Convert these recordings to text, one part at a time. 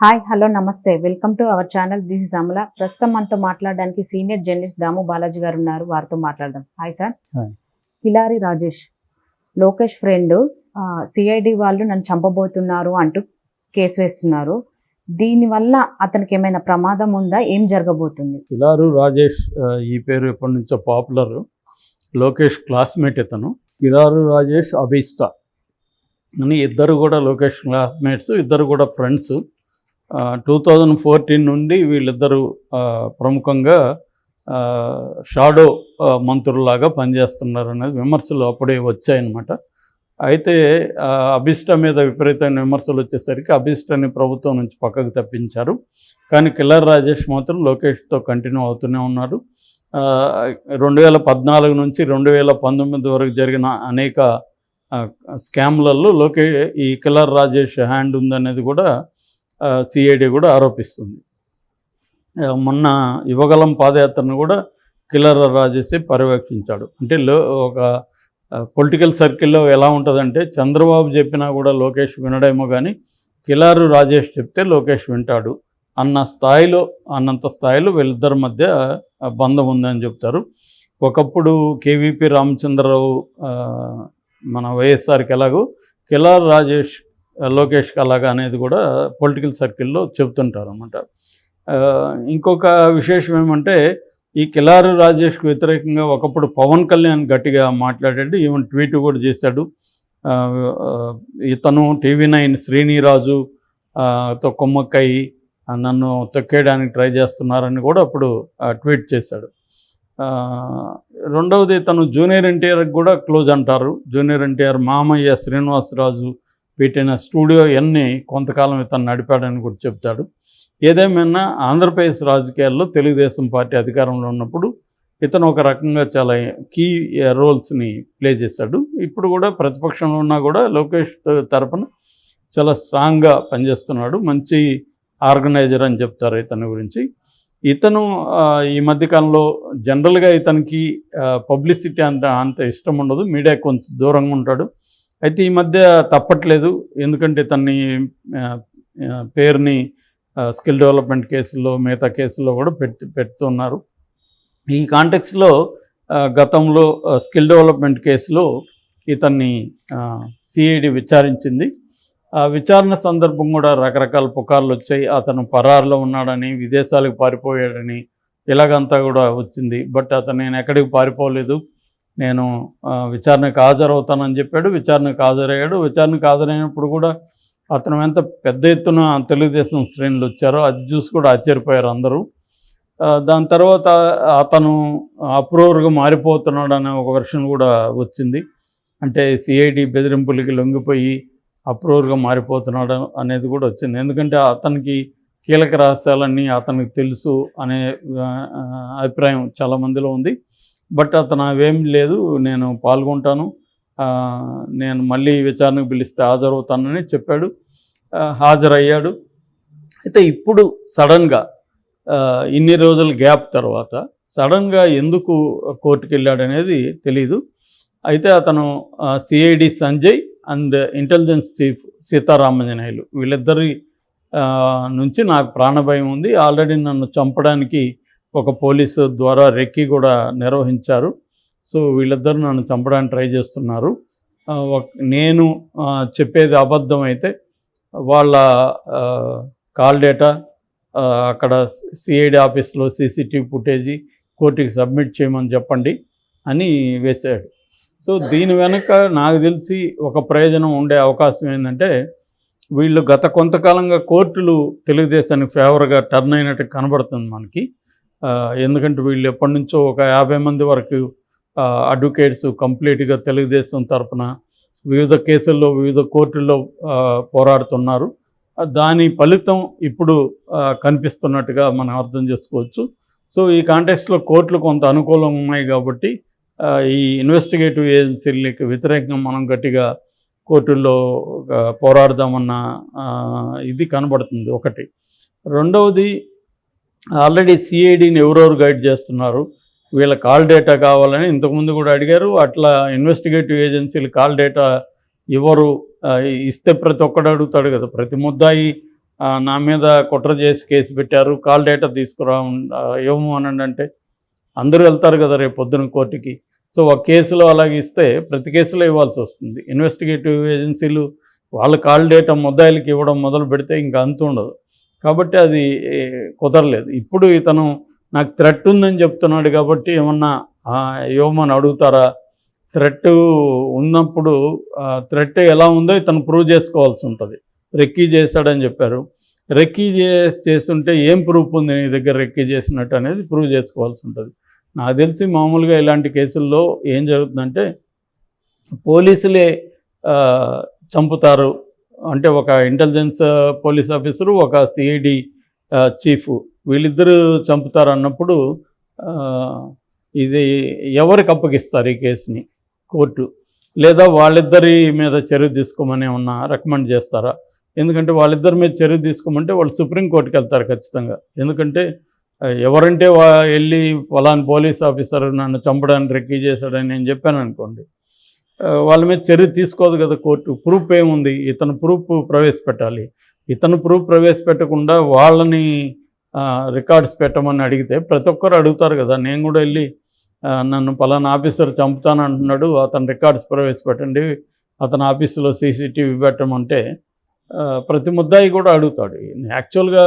Hi hello నమస్తే. Welcome to our channel. This is Amala. ప్రస్తుతం మనతో మాట్లాడడానికి సీనియర్ జర్నలిస్ట్ దాము బాలాజీ గారు ఉన్నారు. వారితో మాట్లాడదాం. Hi sir. Kilari Rajesh. Lokesh friend. CID వాళ్ళు నన్ను చంపబోతున్నారు అంటూ కేసు వేస్తున్నారు. దీనివల్ల అతనికి ఏమైనా ప్రమాదం ఉందా? ఏం జరగబోతుంది? కిలారు రాజేష్ ఈ పేరు ఎప్పటి నుంచో పాపులర్. లోకేష్ క్లాస్మేట్ ఇతను. కిలారు రాజేష్ అభిష్ట. అని ఇద్దరు కూడా లోకేష్ క్లాస్మేట్స్ ఇద్దరు కూడా ఫ్రెండ్స్. టూ థౌజండ్ ఫోర్టీన్ నుండి వీళ్ళిద్దరూ ప్రముఖంగా షాడో ఆ, మంత్రుల్లాగా పనిచేస్తున్నారు అనేది విమర్శలు అప్పుడే వచ్చాయన్నమాట. అయితే అభిష్ట మీద విపరీతమైన విమర్శలు వచ్చేసరికి అభిష్టని ప్రభుత్వం నుంచి పక్కకు తప్పించారు. కానీ కిల్లర్ రాజేష్ మాత్రం లోకేష్తో కంటిన్యూ అవుతూనే ఉన్నారు. రెండు వేల పద్నాలుగు నుంచి రెండు వేల పంతొమ్మిది వరకు జరిగిన అనేక స్కామ్లలో లోకే ఈ కిల్లర్ రాజేష్ హ్యాండ్ ఉందనేది కూడా సిఐడి కూడా ఆరోపిస్తుంది. మొన్న యువగలం పాదయాత్రను కూడా కిల్లర్ రాజేసి పర్యవేక్షించాడు. అంటే లో ఒక పొలిటికల్ సర్కిల్లో ఎలా ఉంటుందంటే చంద్రబాబు చెప్పినా కూడా లోకేష్ వినడేమో కానీ కిలారు రాజేష్ చెప్తే లోకేష్ వింటాడు. అన్న స్థాయిలో అన్నంత స్థాయిలో వీళ్ళిద్దరి మధ్య బంధం ఉందని చెప్తారు. ఒకప్పుడు కేవీపీ రామచంద్రరావు మన వైఎస్ఆర్కి ఎలాగో కిలార్ రాజేష్ లోకేష్కి అలాగా అనేది కూడా పొలిటికల్ సర్కిల్లో చెప్తుంటారు అనమాట ఇంకొక విశేషం ఏమంటే ఈ కిలారు రాజేష్కి వ్యతిరేకంగా ఒకప్పుడు పవన్ కళ్యాణ్ గట్టిగా మాట్లాడాడు ఈవెన్ ట్వీట్ కూడా చేశాడు. ఇతను టీవీ నైన్ శ్రీనిరాజు తో కొమ్మక్కయి నన్ను తొక్కేయడానికి ట్రై చేస్తున్నారని కూడా అప్పుడు ట్వీట్ చేశాడు. రెండవది తను జూనియర్ ఎన్టీఆర్కి కూడా క్లోజ్ అంటారు. జూనియర్ ఎన్టీఆర్ మామయ్య శ్రీనివాసరాజు పెట్టిన స్టూడియో ఎన్ని కొంతకాలం ఇతను నడిపాడని కూడా చెప్తాడు. ఏదేమైనా ఆంధ్రప్రదేశ్ రాజకీయాల్లో తెలుగుదేశం పార్టీ అధికారంలో ఉన్నప్పుడు ఇతను ఒక రకంగా చాలా కీ రోల్స్ని ప్లే చేశాడు. ఇప్పుడు కూడా ప్రతిపక్షంలో ఉన్నా కూడా లోకేష్ తరపున చాలా స్ట్రాంగ్గా పనిచేస్తున్నాడు. మంచి ఆర్గనైజర్ అని చెప్తారు ఇతని గురించి. ఇతను ఈ మధ్యకాలంలో జనరల్గా ఇతనికి పబ్లిసిటీ అంత అంత ఇష్టం ఉండదు. మీడియా కొంచెం దూరంగా ఉంటాడు. అయితే ఈ మధ్య తప్పట్లేదు. ఎందుకంటే తన్ని పేరుని స్కిల్ డెవలప్మెంట్ కేసుల్లో మిగతా కేసుల్లో కూడా పెట్టి పెడుతున్నారు. ఈ కాంటెక్స్లో గతంలో స్కిల్ డెవలప్మెంట్ కేసులో ఇతన్ని సిఐడి విచారించింది. ఆ విచారణ సందర్భం కూడా రకరకాల పుకార్లు వచ్చాయి. అతను పరారులో ఉన్నాడని విదేశాలకు పారిపోయాడని ఇలాగంతా కూడా వచ్చింది. బట్ అతను నేను ఎక్కడికి పారిపోలేదు. నేను విచారణకు హాజరవుతానని చెప్పాడు విచారణకు హాజరయ్యాడు. విచారణకు హాజరైనప్పుడు కూడా అతను ఎంత పెద్ద ఎత్తున తెలుగుదేశం శ్రేణులు వచ్చారో అది చూసి కూడా ఆశ్చర్యపోయారు అందరూ. దాని తర్వాత అతను అప్రూవర్గా మారిపోతున్నాడు అనే ఒక వెర్షన్ కూడా వచ్చింది. అంటే సిఐడి బెదిరింపులకి లొంగిపోయి అప్రూవర్గా మారిపోతున్నాడు అనేది కూడా వచ్చింది. ఎందుకంటే అతనికి కీలక రహస్యాలన్నీ అతనికి తెలుసు అనే అభిప్రాయం చాలామందిలో ఉంది. బట్ అతను అవేం లేదు నేను పాల్గొంటాను. నేను మళ్ళీ విచారణకు పిలిస్తే హాజరవుతానని చెప్పాడు. హాజరయ్యాడు. అయితే ఇప్పుడు సడన్గా ఇన్ని రోజుల గ్యాప్ తర్వాత సడన్గా ఎందుకు కోర్టుకు వెళ్ళాడనేది తెలీదు. అయితే అతను CID Sanjay and intelligence chief Seetharamanjaneyulu వీళ్ళిద్దరి నుంచి నాకు ప్రాణభయం ఉంది. ఆల్రెడీ నన్ను చంపడానికి ఒక పోలీసు ద్వారా రెక్కి కూడా నిర్వహించారు. సో వీళ్ళిద్దరు నన్ను చంపడానికి ట్రై చేస్తున్నారు. ఒక- నేను చెప్పేది అబద్ధం అయితే వాళ్ళ కాల్ డేటా అక్కడ సిఐడి ఆఫీస్లో సీసీటీవీ ఫుటేజీ కోర్టుకి సబ్మిట్ చేయమని చెప్పండి అని వేశాడు. సో దీని వెనక నాకు తెలిసి ఒక ప్రయోజనం ఉండే అవకాశం ఏంటంటే వీళ్ళు గత కొంతకాలంగా కోర్టులు తెలుగుదేశానికి ఫేవర్గా టర్న్ అయినట్టు కనబడుతుంది మనకి. ఎందుకంటే వీళ్ళు ఎప్పటి నుంచో ఒక యాభై మంది వరకు అడ్వకేట్స్ కంప్లీట్గా తెలుగుదేశం తరపున వివిధ కేసుల్లో వివిధ కోర్టుల్లో పోరాడుతున్నారు. దాని ఫలితం ఇప్పుడు కనిపిస్తున్నట్టుగా మనం అర్థం చేసుకోవచ్చు. సో ఈ కాంటెక్స్లో కోర్టులు కొంత అనుకూలం ఉన్నాయి కాబట్టి ఈ ఇన్వెస్టిగేటివ్ ఏజెన్సీలకి వ్యతిరేకంగా మనం గట్టిగా కోర్టుల్లో పోరాడదామన్న ఇది కనబడుతుంది ఒకటి. రెండవది ఆల్రెడీ సిఐడిని ఎవరెవరు గైడ్ చేస్తున్నారు? వీళ్ళ కాల్ డేటా కావాలని ఇంతకుముందు కూడా అడిగారు. అట్లా ఇన్వెస్టిగేటివ్ ఏజెన్సీలు కాల్ డేటా ఇవ్వరు ఇస్తే ప్రతి ఒక్కడు అడుగుతాడు కదా. ప్రతి ముద్దాయి నా మీద కుట్ర చేసి కేసు పెట్టారు. కాల్ డేటా తీసుకురా ఏమో అనండి అంటే అందరూ వెళ్తారు కదా రేపు పొద్దున కోర్టుకి. సో ఒక కేసులో అలాగే ఇస్తే ప్రతి కేసులో ఇవ్వాల్సి వస్తుంది. ఇన్వెస్టిగేటివ్ ఏజెన్సీలు వాళ్ళ కాల్ డేటా ముద్దాయిలకి ఇవ్వడం మొదలు పెడితే ఇంకా అంతు ఉండదు. కాబట్టి అది కుదరలేదు. ఇప్పుడు ఇతను నాకు థ్రెట్ ఉందని చెప్తున్నాడు కాబట్టి ఏమన్నా యోమని అడుగుతారా? థ్రెట్ ఉన్నప్పుడు థ్రెట్ ఎలా ఉందో ఇతను ప్రూవ్ చేసుకోవాల్సి ఉంటుంది. రెక్కీ చేశాడని చెప్పారు. రెక్కీ చేసి చేస్తుంటే ఏం ప్రూఫ్ ఉంది నీ దగ్గర రెక్కీ చేసినట్టు అనేది ప్రూవ్ చేసుకోవాల్సి ఉంటుంది. నాకు తెలిసి మామూలుగా ఇలాంటి కేసుల్లో ఏం జరుగుతుందంటే పోలీసులే చంపుతారు. అంటే ఒక ఇంటెలిజెన్స్ పోలీస్ ఆఫీసరు ఒక సిఐడి చీఫ్ వీళ్ళిద్దరూ చంపుతారు అన్నప్పుడు ఇది ఎవరికి అప్పగిస్తారు ఈ కేసుని? కోర్టు. లేదా వాళ్ళిద్దరి మీద చర్య తీసుకోమని ఏమన్నా రికమెండ్ చేస్తారా? ఎందుకంటే వాళ్ళిద్దరి మీద చర్య తీసుకోమంటే వాళ్ళు సుప్రీంకోర్టుకి వెళ్తారు ఖచ్చితంగా. ఎందుకంటే ఎవరంటే వా వెళ్ళి ఫలాని పోలీస్ ఆఫీసర్ నన్ను చంపడానికి రెక్కీ చేశాడని నేను చెప్పాను అనుకోండి. వాళ్ళ మీద చర్య తీసుకోదు కదా కోర్టు. ప్రూఫ్ ఏముంది? ఇతను ప్రూఫ్ ప్రవేశపెట్టాలి. ఇతను ప్రూఫ్ ప్రవేశపెట్టకుండా వాళ్ళని రికార్డ్స్ పెట్టమని అడిగితే ప్రతి ఒక్కరు అడుగుతారు కదా. నేను కూడా వెళ్ళి నన్ను పలానా ఆఫీసర్ చంపుతాను అంటున్నాడు అతను రికార్డ్స్ ప్రవేశపెట్టండి అతని ఆఫీసులో సీసీటీవీ పెట్టమంటే ప్రతి ముద్దాయి కూడా అడుగుతాడు. యాక్చువల్గా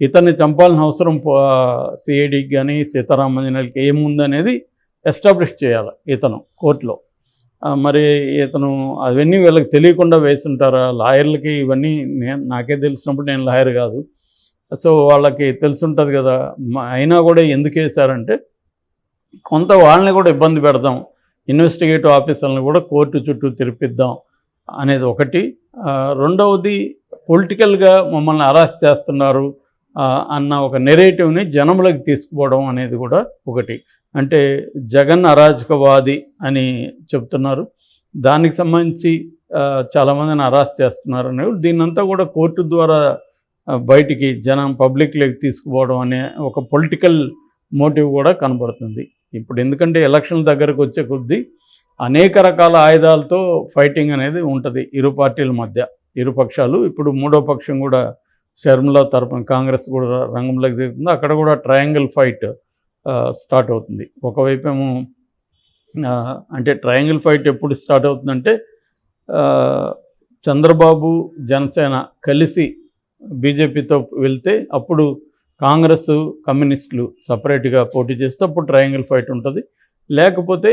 ఇతన్ని చంపాల్సిన అవసరం సిఐడికి కానీ సీతారామంజనకి ఏముందనేది ఎస్టాబ్లిష్ చేయాలి ఇతను కోర్టులో. మరి ఇతను అవన్నీ వీళ్ళకి తెలియకుండా వేసుంటారా? లాయర్లకి ఇవన్నీ నేను నాకే తెలిసినప్పుడు నేను లాయర్ కాదు. సో వాళ్ళకి తెలుసుంటుంది కదా. అయినా కూడా ఎందుకు వేశారంటే కొంత వాళ్ళని కూడా ఇబ్బంది పెడదాం. ఇన్వెస్టిగేటివ్ ఆఫీసర్లను కూడా కోర్టు చుట్టూ తిరిపిద్దాం అనేది ఒకటి. రెండవది పొలిటికల్గా మమ్మల్ని అరెస్ట్ చేస్తున్నారు అన్న ఒక నెరేటివ్ని జనములకు తీసుకుపోవడం అనేది కూడా ఒకటి. అంటే జగన్ అరాజకవాది అని చెప్తున్నారు. దానికి సంబంధించి చాలామందిని అరెస్ట్ చేస్తున్నారు అని. దీన్నంతా కూడా కోర్టు ద్వారా బయటికి జనం పబ్లిక్లోకి తీసుకుపోవడం అనే ఒక పొలిటికల్ మోటివ్ కూడా కనబడుతుంది. ఇప్పుడు ఎందుకంటే ఎలక్షన్ల దగ్గరకు వచ్చే కొద్దీ అనేక రకాల ఆయుధాలతో ఫైటింగ్ అనేది ఉంటుంది ఇరు పార్టీల మధ్య. ఇరు పక్షాలు. ఇప్పుడు మూడో పక్షం కూడా షర్మిల తరపున కాంగ్రెస్ కూడా రంగంలోకి దిగుతుంది. అక్కడ కూడా ట్రయాంగిల్ ఫైట్ స్టార్ట్ అవుతుంది. ఒకవైపు ఏమో అంటే ట్రయాంగిల్ ఫైట్ ఎప్పుడు స్టార్ట్ అవుతుందంటే చంద్రబాబు జనసేన కలిసి బీజేపీతో వెళ్తే అప్పుడు కాంగ్రెస్ కమ్యూనిస్టులు సపరేట్గా పోటీ చేస్తే అప్పుడు ట్రయాంగిల్ ఫైట్ ఉంటుంది. లేకపోతే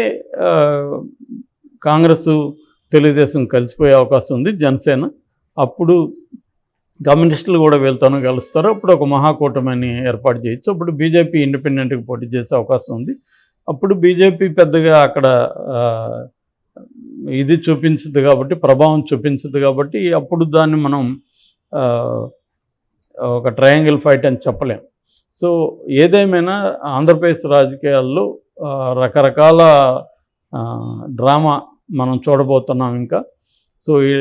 కాంగ్రెస్ తెలుగుదేశం కలిసిపోయే అవకాశం ఉంది జనసేన. అప్పుడు కమ్యూనిస్టులు కూడా వీళ్ళతోనూ కలుస్తారు. అప్పుడు ఒక మహాకూటమిని ఏర్పాటు చేయొచ్చు. అప్పుడు బీజేపీ ఇండిపెండెంట్గా పోటీ చేసే అవకాశం ఉంది. అప్పుడు బీజేపీ పెద్దగా అక్కడ ఇది చూపించదు కాబట్టి ప్రభావం చూపించదు కాబట్టి అప్పుడు దాన్ని మనం ఒక ట్రయాంగిల్ ఫైట్ అని చెప్పలేం. సో ఏదేమైనా ఆంధ్రప్రదేశ్ రాజకీయాల్లో రకరకాల డ్రామా మనం చూడబోతున్నాం ఇంకా. సో ఈ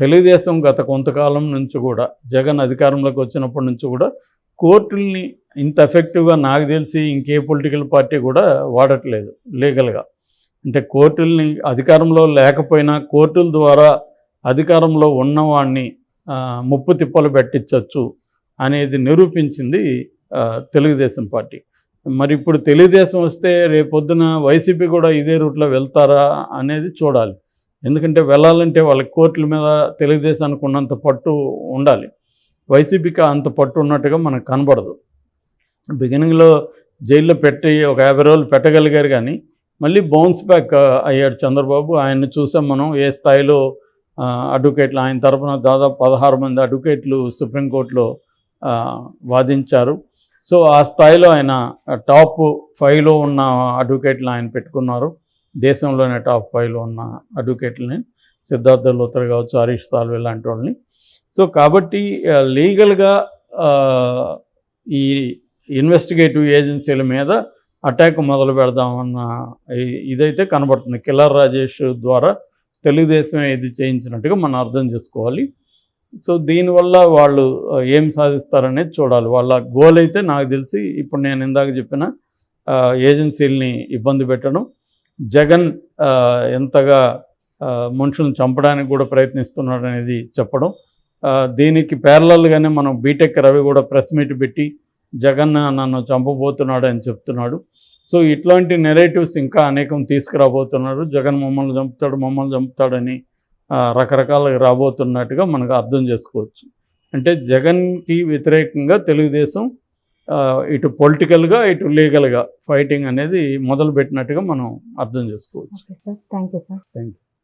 తెలుగుదేశం గత కొంతకాలం నుంచి కూడా జగన్ అధికారంలోకి వచ్చినప్పటి నుంచి కూడా కోర్టుల్ని ఇంత ఎఫెక్టివ్గా నాకు తెలిసి ఇంకే పొలిటికల్ పార్టీ కూడా వాడట్లేదు లీగల్గా అంటే కోర్టుల్ని అధికారంలో లేకపోయినా కోర్టుల ద్వారా అధికారంలో ఉన్నవాడిని ముప్పు తిప్పలు పెట్టించవచ్చు అనేది నిరూపించింది తెలుగుదేశం పార్టీ. మరి ఇప్పుడు తెలుగుదేశం వస్తే రేపొద్దున వైసీపీ కూడా ఇదే రూట్లో వెళ్తారా అనేది చూడాలి. ఎందుకంటే వెళ్ళాలంటే వాళ్ళకి కోర్టుల మీద తెలుగుదేశానికి ఉన్నంత పట్టు ఉండాలి. వైసీపీకి అంత పట్టు ఉన్నట్టుగా మనకు కనబడదు. బిగినింగ్లో జైల్లో పెట్టి ఒక యాభై రోజులు పెట్టగలిగారు కానీ మళ్ళీ బౌన్స్ బ్యాక్ అయ్యాడు చంద్రబాబు. ఆయన్ని చూసాం మనం ఏ స్థాయిలో అడ్వకేట్లు ఆయన తరపున దాదాపు పదహారు మంది అడ్వకేట్లు సుప్రీంకోర్టులో వాదించారు. సో ఆ స్థాయిలో ఆయన టాప్ ఫైవ్లో ఉన్న అడ్వకేట్లు ఆయన పెట్టుకున్నారు. దేశంలోనే టాప్ ఫైవ్లో ఉన్న అడ్వకేట్లని సిద్ధార్థ లోతర్ కావచ్చు హరీష్ సాల్వే లాంటి వాళ్ళని. సో కాబట్టి లీగల్గా ఈ ఇన్వెస్టిగేటివ్ ఏజెన్సీల మీద అటాక్ మొదలు పెడదామన్న ఇదైతే కనబడుతుంది. కిల్లర్ రాజేష్ ద్వారా తెలుగుదేశం ఇది చేయించినట్టుగా మనం అర్థం చేసుకోవాలి. సో దీనివల్ల వాళ్ళు ఏం సాధిస్తారనేది చూడాలి. వాళ్ళ గోల్ అయితే నాకు తెలిసి ఇప్పుడు నేను ఇందాక చెప్పిన ఏజెన్సీలని ఇబ్బంది పెట్టడం జగన్ ఎంతగా మనుషులను చంపడానికి కూడా ప్రయత్నిస్తున్నాడు అనేది చెప్పడం. దీనికి ప్యారలల్గానే మనం బీటెక్ రవి కూడా ప్రెస్ మీట్ పెట్టి జగన్ నన్ను చంపబోతున్నాడు అని చెప్తున్నాడు. సో ఇట్లాంటి నెరేటివ్స్ ఇంకా అనేకం తీసుకురాబోతున్నారు జగన్ మమ్మల్ని చంపుతాడు మమ్మల్ని చంపుతాడని రకరకాలుగా రాబోతున్నట్టుగా మనకు అర్థం చేసుకోవచ్చు. అంటే జగన్కి వ్యతిరేకంగా తెలుగుదేశం ఇటు పొలిటికల్గా ఇటు లీగల్గా ఫైటింగ్ అనేది మొదలుపెట్టినట్టుగా మనం అర్థం చేసుకోవచ్చు. Thank you sir. Thank you